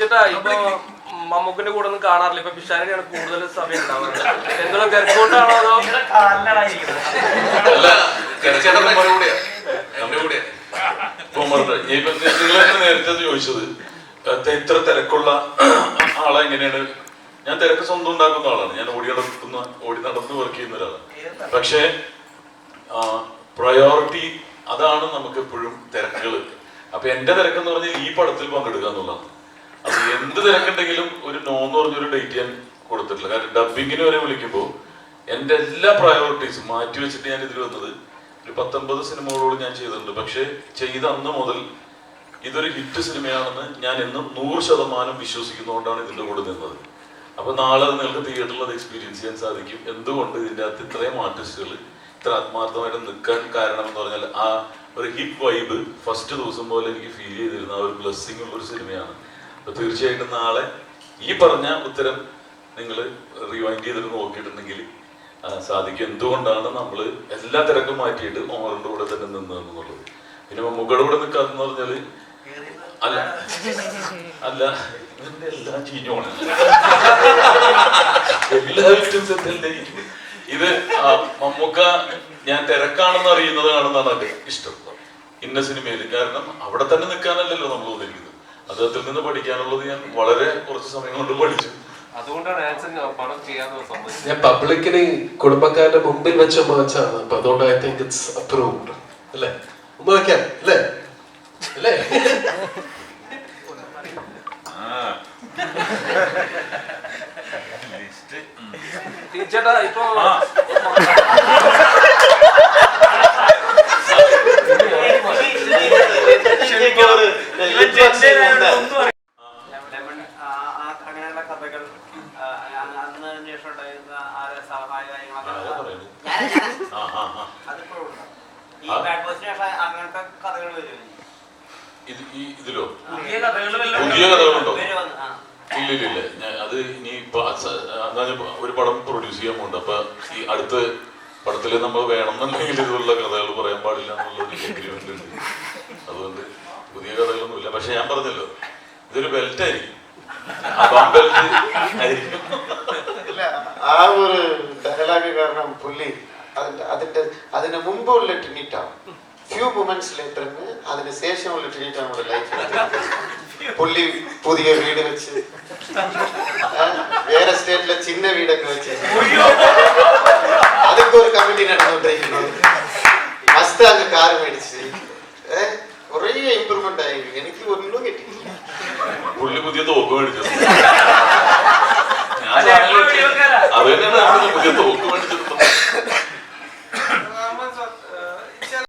ചേട്ടാ ഇപ്പൊ മമ്മൂക്കിന്റെ കൂടെ ഒന്നും കാണാറില്ല. ഇപ്പൊ പിഷാരടിയാണ് കൂടുതൽ സമയം ഉണ്ടാവുന്നത് എന്തെങ്കിലും തിരക്കുകൊണ്ടാണോ അതോ? നേരത്തെ ചോദിച്ചത്. ഇത്ര തിരക്കുള്ള ആളെ എങ്ങനെയാണ്? ഞാൻ തിരക്ക് സ്വന്തം ഉണ്ടാക്കുന്ന ആളാണ്. ഞാൻ ഓടി നടക്കുന്ന ഓടി നടന്ന് വർക്ക് ചെയ്യുന്ന ഒരാളാണ്. പക്ഷേ പ്രയോറിറ്റി അതാണ് നമുക്ക് എപ്പോഴും തിരക്കുകൾ അപ്പൊ എന്റെ തിരക്കെന്ന് പറഞ്ഞാൽ ഈ പടത്തിൽ പങ്കെടുക്കുക എന്നുള്ളതാണ് എന്ത് തിരക്കുണ്ടെങ്കിലും ഒരു നോ എന്ന് പറഞ്ഞൊരു ഡേറ്റ് ഞാൻ കൊടുത്തിട്ടില്ല. കാരണം ഡബിങ്ങിന് വരെ വിളിക്കുമ്പോൾ എന്റെ എല്ലാ പ്രയോറിറ്റീസും മാറ്റി വെച്ചിട്ട് ഞാൻ ഇതിൽ വന്നത് ഒരു പത്തൊമ്പത് സിനിമകളോട് ഞാൻ ചെയ്തിട്ടുണ്ട്. പക്ഷേ ചെയ്ത അന്ന് മുതൽ ഇതൊരു ഹിറ്റ് സിനിമയാണെന്ന് ഞാൻ എന്നും നൂറ് ശതമാനം വിശ്വസിക്കുന്നതുകൊണ്ടാണ് ഇതിന്റെ കൂടെ നിന്നത്. അപ്പൊ നാളെ നിങ്ങൾക്ക് തിയേറ്ററിൽ അത് എക്സ്പീരിയൻസ് ചെയ്യാൻ സാധിക്കും. എന്തുകൊണ്ട് ഇതിന്റെ അകത്ത് ഇത്രയും ആർട്ടിസ്റ്റുകൾ ഇത്ര ആത്മാർത്ഥമായിട്ട് നിൽക്കാൻ കാരണം എന്ന് പറഞ്ഞാൽ ആ ഒരു ഹിറ്റ് വൈബ് ഫസ്റ്റ് ദിവസം പോലെ എനിക്ക് ഫീൽ ചെയ്തിരുന്ന ആ ഒരു ബ്ലെസ്സിങ് ഉള്ള ഒരു സിനിമയാണ്. തീർച്ചയായിട്ടും നാളെ ഈ പറഞ്ഞ ഉത്തരം നിങ്ങൾ റിവൈൻഡ് ചെയ്തിട്ട് നോക്കിയിട്ടുണ്ടെങ്കിൽ സാധിക്കും. എന്തുകൊണ്ടാണ് നമ്മൾ എല്ലാ തിരക്കും മാറ്റിയിട്ട് ഓമറിന്റെ കൂടെ തന്നെ നിന്നതെന്നുള്ളത്? പിന്നെ കൂടെ നിൽക്കാന്ന് പറഞ്ഞാൽ അല്ല അല്ല ഇതിന്റെ എല്ലാം ചീഞ്ഞോണ് എല്ലാ ഐറ്റംസ് ഇത് മമ്മൂക്ക ഞാൻ തിരക്കാണെന്ന് അറിയുന്നതാണെന്നാണ് എന്റെ ഇഷ്ടം. ഇന്ന സിനിമയിൽ കാരണം അവിടെ തന്നെ നിൽക്കാനല്ലല്ലോ നമ്മൾ വന്നിരിക്കുന്നത്. അദ്ദേഹത്തിൽ നിന്ന് പഠിക്കാനുള്ളത് ഞാൻ വളരെ കുറച്ച് സമയം കൊണ്ട് പഠിച്ചു. ഞാൻ പബ്ലിക്കിന് കുടുംബക്കാരുടെ മുമ്പിൽ വെച്ച മാച്ചാണ്. അപ്പൊ അതുകൊണ്ട് ഐ തിങ്ക് ഇറ്റ്സ് അപ്രൂവ്ഡ് അല്ലേ? ഒന്ന് വെക്കാം അല്ലേ? അല്ലേ? ചേട്ടാ ഇപ്പൊ ലെമൺ ആ, ആ, അങ്ങനെയുള്ള കഥകൾ അന്ന് ഉണ്ടായിരുന്ന ആരെ കാര്യങ്ങളൊക്കെ. ഈ. ബാഡ് ബോസിന് ശേഷം അങ്ങനത്തെ കഥകൾ വരും ഇത് ഈ ഇതിലോ? പുതിയ കഥകളുണ്ടോ? വരും ആ. ഇല്ല ഇല്ല ഇല്ല. ഞാൻ അത് ഇനി ഇപ്പൊ ഞാൻ ഒരു പടം പ്രൊഡ്യൂസ് ചെയ്യാൻ പോകുന്നുണ്ട് അപ്പൊ ഈ അടുത്ത പടത്തിൽ നമ്മൾ വേണമെന്നുണ്ടെങ്കിൽ ഇതുള്ള കഥകൾ പറയാൻ പാടില്ല എന്നുള്ള എഗ്രിമെന്റ് ഉണ്ട് അതുകൊണ്ട് പുതിയ കഥകളൊന്നുമില്ല. പക്ഷെ ഞാൻ പറഞ്ഞല്ലോ ഇതൊരു ബെൽറ്റ് ആയിരിക്കും. അപ്പം ബെൽറ്റ് ആയിരിക്കും. ഇല്ല ആ ഒരു ഡയലോഗ് കാരണം പുള്ളി അതിന്റെ അതിന് മുമ്പുള്ള ട്രിനിറ്റാണ് ഫ്യൂ മൊമെന്റ്സ് ലേറ്ററിന് അതിന് ശേഷമുള്ള ട്രിനിറ്റാണ് നമ്മുടെ ലൈഫ് പുള്ളി പുതിയ വീട് വെച്ച് വേറെ സ്റ്റേറ്റിലെ ചിന്ന വീടൊക്കെ വെച്ച്. എനിക്ക് ഒന്നും കിട്ടി പുള്ളി പുതിയ തോക്ക് മേടിച്ചു അത് തന്നെയാണ് പുതിയ തോക്ക്